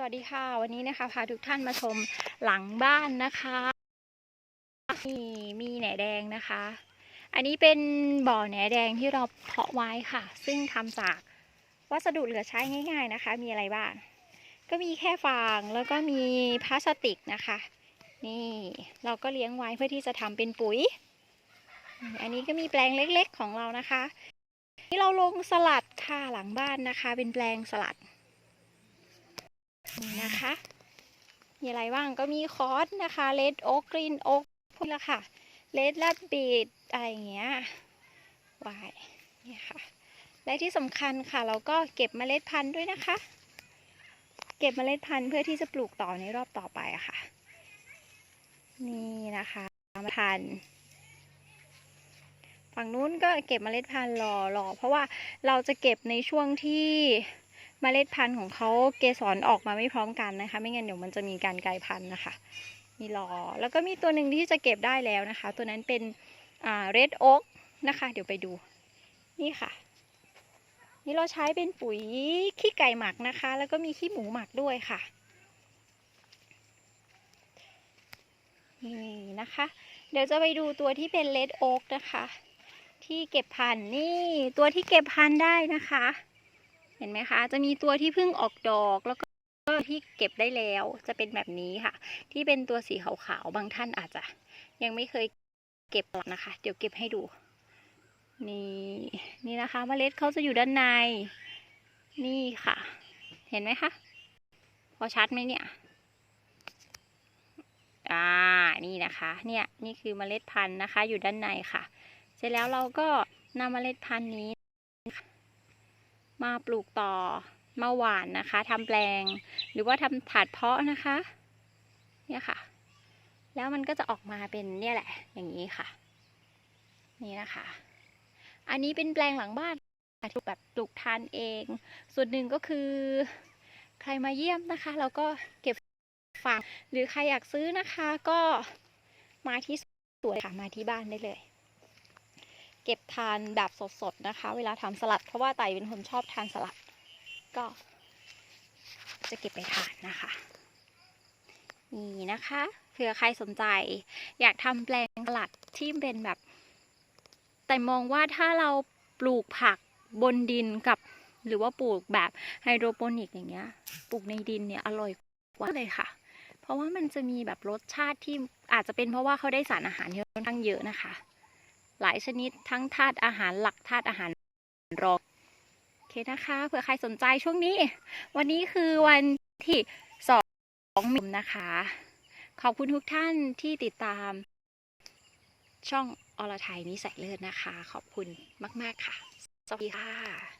สวัสดีค่ะ วันนี้นะคะพาทุกท่านมาชมหลังบ้านนะคะนี่มีแหนแดงนะคะ อันนี้เป็นบ่อแหนแดงที่เราเพาะไว้ค่ะ ซึ่งทำจากวัสดุเหลือใช้ง่าย ๆนะคะ มีอะไรบ้างก็มีแค่ฟางแล้วก็มีพลาสติกนะคะ นี่เราก็เลี้ยงไว้เพื่อที่จะทำเป็นปุ๋ย อันนี้ก็มีแปลงเล็กๆของเรานะคะนี่เราลงสลัดค่ะหลังบ้านนะคะ เป็นแปลงสลัด นะคะ มีอะไรบ้างก็มีคอสนะคะเลดโอ๊กกรีนโอ๊กพวกละค่ะเลดแลบบีดอะไรอย่างเงี้ยวายเนี่ยค่ะ และที่สำคัญค่ะ เราก็เก็บเมล็ดพันธุ์ด้วยนะคะ เก็บเมล็ดพันธุ์เพื่อที่จะปลูกต่อในรอบต่อไปอะค่ะ นี่นะคะมพันธุ์ฝั่งนู้นก็เก็บเมล็ดพันธุ์รอรอเพราะว่าเราจะเก็บในช่วงที่ เมล็ดพันธุ์ของเขาเกสรออกมาไม่พร้อมกันนะคะ ไม่งั้นเดี๋ยวมันจะมีการกลายพันธุ์นะคะมีรอแล้วก็มีตัวหนึ่งที่จะเก็บได้แล้วนะคะ ตัวนั้นเป็นอ่าเรดโอ๊กนะคะ เดี๋ยวไปดูนี่ค่ะ นี่เราใช้เป็นปุ๋ยขี้ไก่หมักนะคะ แล้วก็มีขี้หมูหมักด้วยค่ะนี่นะคะ เดี๋ยวจะไปดูตัวที่เป็นเลดโอ๊กนะคะ ที่เก็บพันธุ์นี่ตัวที่เก็บพันธุ์ได้นะคะ เห็นไหมคะ จะมีตัวที่เพิ่งออกดอกแล้วก็ที่เก็บได้แล้วจะเป็นแบบนี้ค่ะ ที่เป็นตัวสีขาวๆบางท่านอาจจะ ยังไม่เคยเก็บหรอกนะคะ เดี๋ยวเก็บให้ดู นี่นี่นะคะเมล็ดเขาจะอยู่ด้านใน นี่ค่ะ เห็นไหมคะ พอชัดไหมเนี่ยอ่านี่นะคะ เนี่ยนี่คือเมล็ดพันธุ์นะคะ อยู่ด้านในค่ะ เสร็จแล้วเราก็นำเมล็ดพันธุ์นี้ มาปลูกต่อมาหว่านนะคะทำแปลง หรือว่าทำถาดเพาะนะคะ เนี่ยค่ะ แล้วมันก็จะออกมาเป็นเนี่ยแหละ อย่างนี้ค่ะ นี่นะคะ อันนี้เป็นแปลงหลังบ้านค่ะที่แบบปลูกทานเอง ส่วนหนึ่งก็คือ ใครมาเยี่ยมนะคะ เราก็เก็บฝากหรือใครอยากซื้อนะคะ ก็มาที่สวนค่ะมาที่บ้านได้เลย เก็บทานแบบสดๆนะคะ เวลาทำสลัด เพราะว่าไต่เป็นคนชอบทานสลัด ก็ จะเก็บไปทานนะคะนี่นะคะเผื่อใครสนใจ อยากทำแปลงสลัดที่เป็นแบบ แต่มองว่าถ้าเราปลูกผักบนดินกับ หรือว่าปลูกแบบไฮโดรโปนิกอย่างเงี้ย ปลูกในดินเนี่ยอร่อยกว่าเลยค่ะ เพราะว่ามันจะมีแบบรสชาติที่อาจจะเป็นเพราะว่าเขาได้สารอาหารที่ค่อนข้างเยอะนะคะ หลายชนิดทั้งธาตุอาหารหลักธาตุอาหารรองโอเคนะคะ เผื่อใครสนใจช่วงนี้ วันนี้คือวันที่สองมิถุนายนนะคะ ขอบคุณทุกท่านที่ติดตาม ช่องอรไทยนิสัยเลิศนะคะ ขอบคุณมาก ๆ ค่ะ สวัสดีค่ะ